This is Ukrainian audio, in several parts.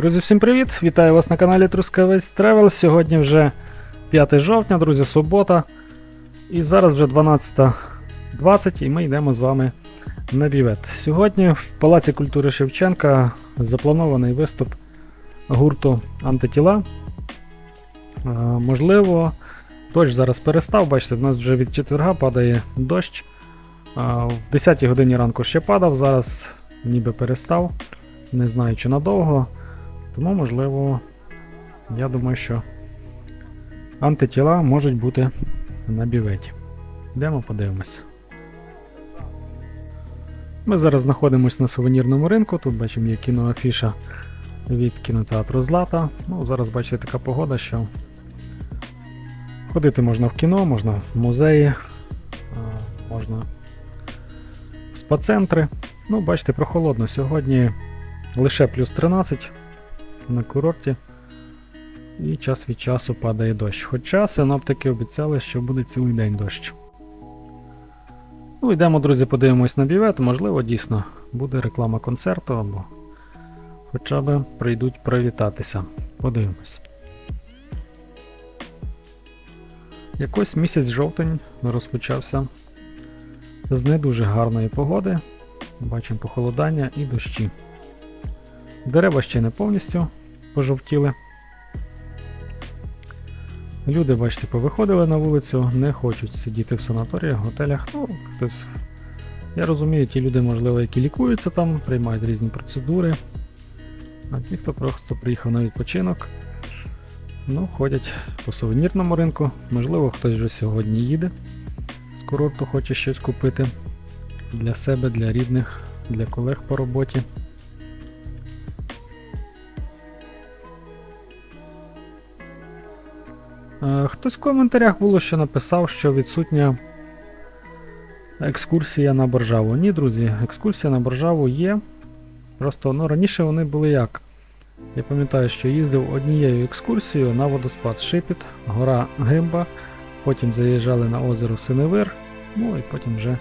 Друзі, всім привіт! Вітаю вас на каналі Трускавець Тревел. Сьогодні вже 5 жовтня, друзі, субота. І зараз вже 12.20 і ми йдемо з вами на бівет. Сьогодні в Палаці культури Шевченка запланований виступ гурту Антитіла. Е, Можливо, дощ зараз перестав. Бачите, в нас вже від четверга падає дощ. Е, В 10 годині ранку ще падав, зараз ніби перестав. Не знаю, чи надовго. Тому, можливо, я думаю, що антитіла можуть бути на біветі. Йдемо подивимося. Ми зараз знаходимося на сувенірному ринку. Тут бачимо є кіноафіша від кінотеатру Злата. Ну, зараз бачите така погода, що ходити можна в кіно, можна в музеї, можна в спа-центри. Ну, бачите, прохолодно. Сьогодні лише плюс 13 на курорті. І час від часу падає дощ. Хоча синоптики обіцяли, що буде цілий день дощ. Ну, йдемо, друзі, подивимось на бівет. Можливо, дійсно буде реклама концерту або хоча б прийдуть привітатися. Подивимось. Якось місяць жовтень розпочався з не дуже гарної погоди. Бачимо похолодання і дощі. Дерева ще не повністю пожовтіли. Люди, бачите, повиходили на вулицю, не хочуть сидіти в санаторіях, готелях. Ну, хтось. Я розумію, ті люди, можливо, які лікуються там, приймають різні процедури. А ті, хто просто приїхав на відпочинок, ну, ходять по сувенірному ринку. Можливо, хтось вже сьогодні їде з курорту, хоче щось купити для себе, для рідних, для колег по роботі. Хтось в коментарях було ще написав, що відсутня екскурсія на Боржаву. Ні, друзі, екскурсія на Боржаву є. Просто ну, раніше вони були як? Я пам'ятаю, що їздив однією екскурсією на водоспад Шипіт, гора Гимба, потім заїжджали на озеро Синевир, ну і потім вже е,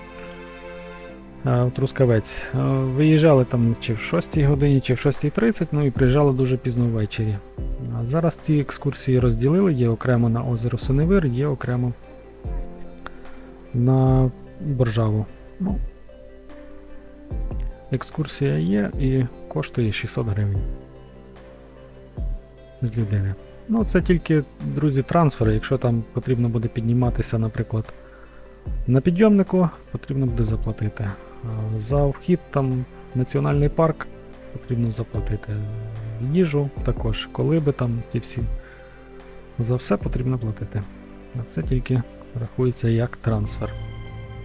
Трускавець. Е, Виїжджали там чи в 6 годині, чи в 6.30, ну і приїжджали дуже пізно ввечері. Зараз ці екскурсії розділили, є окремо на озеро Синевир, є окремо на Боржаву. Ну, екскурсія є і коштує 600 гривень з людини. Ну, це тільки, друзі, трансфери. Якщо там потрібно буде підніматися, наприклад, на підйомнику, потрібно буде заплатити. За вхід там в національний парк потрібно заплатити. Їжу також, колиби там ті всі. За все потрібно платити. А це тільки рахується як трансфер.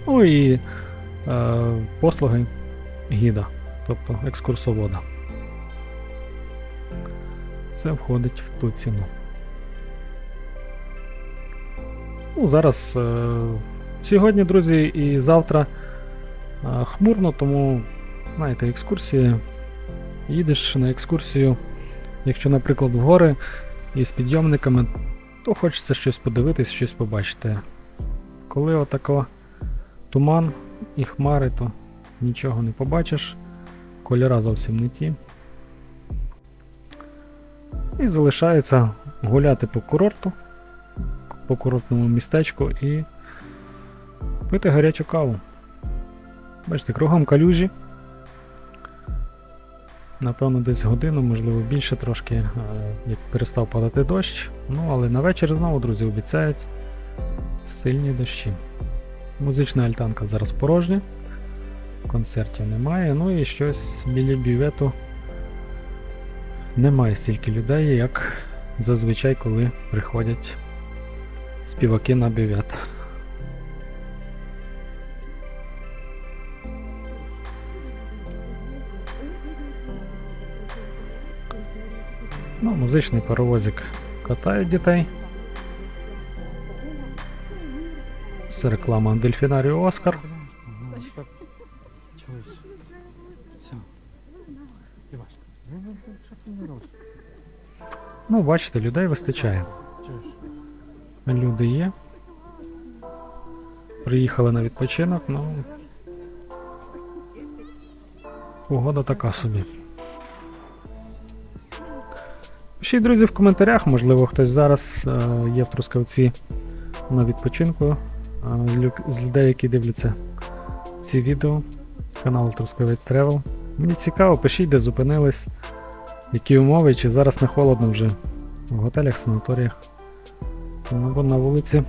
Ну і е, послуги гіда, тобто екскурсовода. Це входить в ту ціну. Ну, зараз е, сьогодні, друзі, і завтра хмурно, тому, знаєте, екскурсії. Їдеш на екскурсію, якщо, наприклад, в гори і підйомниками, то хочеться щось подивитись, щось побачити. Коли отако туман і хмари, то нічого не побачиш, кольора зовсім не ті. І залишається гуляти по курорту, по курортному містечку і пити гарячу каву. Бачите, кругом калюжі. Напевно, десь годину, можливо, більше трошки, е, як перестав падати дощ. Ну, але на вечір знову, друзі, обіцяють сильні дощі. Музична альтанка зараз порожня, концертів немає. Ну і щось біля бювету немає стільки людей, як зазвичай, коли приходять співаки на бювет. Ну, музичний паровозик катає дітей. Це реклама Дельфінарію Оскар. Ну, бачите, людей вистачає. Люди є. Приїхали на відпочинок, ну. Погода така собі. Пишіть, друзі, в коментарях, можливо, хтось зараз е, є в Трускавці на відпочинку. е, з людей, які дивляться ці відео. Канал Трускавець Travel. Мені цікаво, пишіть, де зупинились, які умови, чи зараз не холодно вже в готелях, санаторіях. Ну, бо на вулиці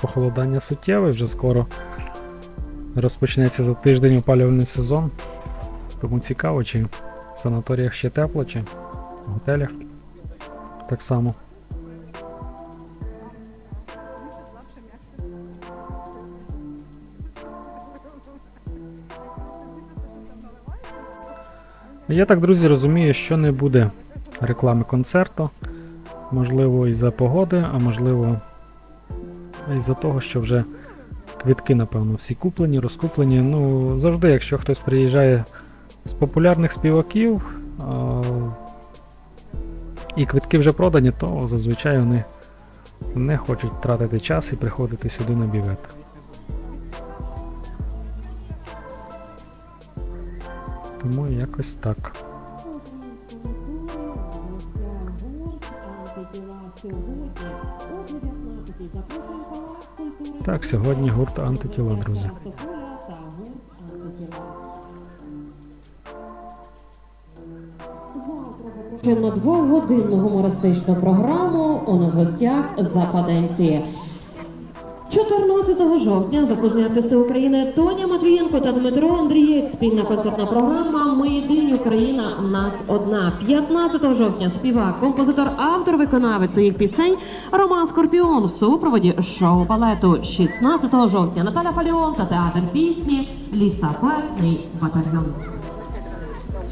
похолодання суттєве, вже скоро розпочнеться за тиждень опалювальний сезон. Тому цікаво, чи в санаторіях ще тепло, чи в готелях так само. Я так, друзі, розумію, що не буде реклами концерту. Можливо, із-за погоди, а можливо, із-за того, що вже квітки, напевно, всі куплені, розкуплені. Ну, завжди, якщо хтось приїжджає з популярних співаків і квитки вже продані, то зазвичай вони не хочуть тратити час і приходити сюди на бівет. Тому якось так. Так, сьогодні гурт антитіла, друзі. На двогодинну гумористичну програму у нас гостях Западенці. 14 жовтня заслужені артисти України Тоня Матвієнко та Дмитро Андрієць. Спільна концертна програма Ми єдині Україна нас одна. 15 жовтня співак, композитор, автор, виконавець своїх пісень Роман Скорпіон в супроводі шоу балету. 16 жовтня Наталя Фаліон та театр пісні Лісапетний батальйон.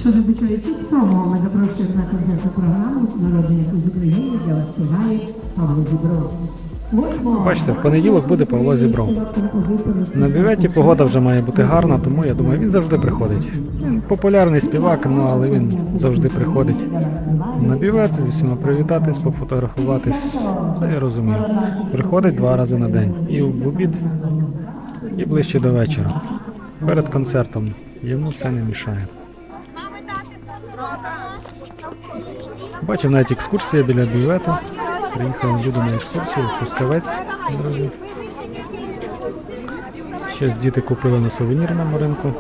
Шановні чоловічі, сьомого ми запрошуємо на концертну програму народних з України, де вас співає Павло Зібров. Бачите, в понеділок буде Павло Зібров. На бюветі погода вже має бути гарна, тому я думаю, він завжди приходить. Він популярний співак, ну але він завжди приходить на бювет, зі всіма привітатись, пофотографуватись. Це я розумію. Приходить два рази на день. І в обід, і ближче до вечора. Перед концертом. Йому це не мішає. Бачив навіть екскурсія біля бювету. Приїхали люди на екскурсію, Пускавець, друзі. Щось діти купили на сувенірному ринку.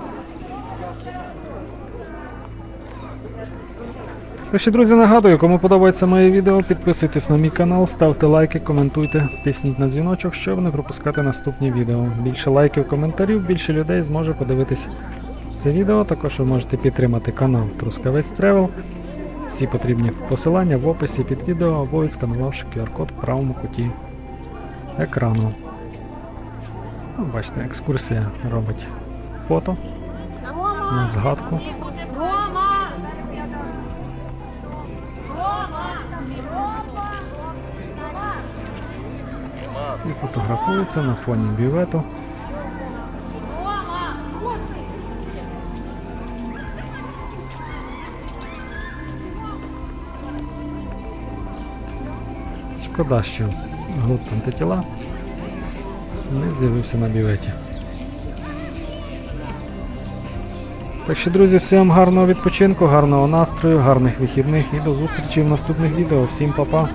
Так що, друзі, нагадую, кому подобається моє відео, підписуйтесь на мій канал, ставте лайки, коментуйте, тисніть на дзвіночок, щоб не пропускати наступні відео. Більше лайків, коментарів, більше людей зможе подивитися це відео. Також ви можете підтримати канал Трускавець Тревел. Всі потрібні посилання в описі під відео або відсканувавши QR-код в правому куті екрану. Ну, бачите, екскурсія робить фото на згадку. Всі фотографуються на фоні бювету. Шкода, що гурт антитіла не з'явився на біветі. Так що, друзі, всім гарного відпочинку, гарного настрою, гарних вихідних і до зустрічі в наступних відео. Всім па-па!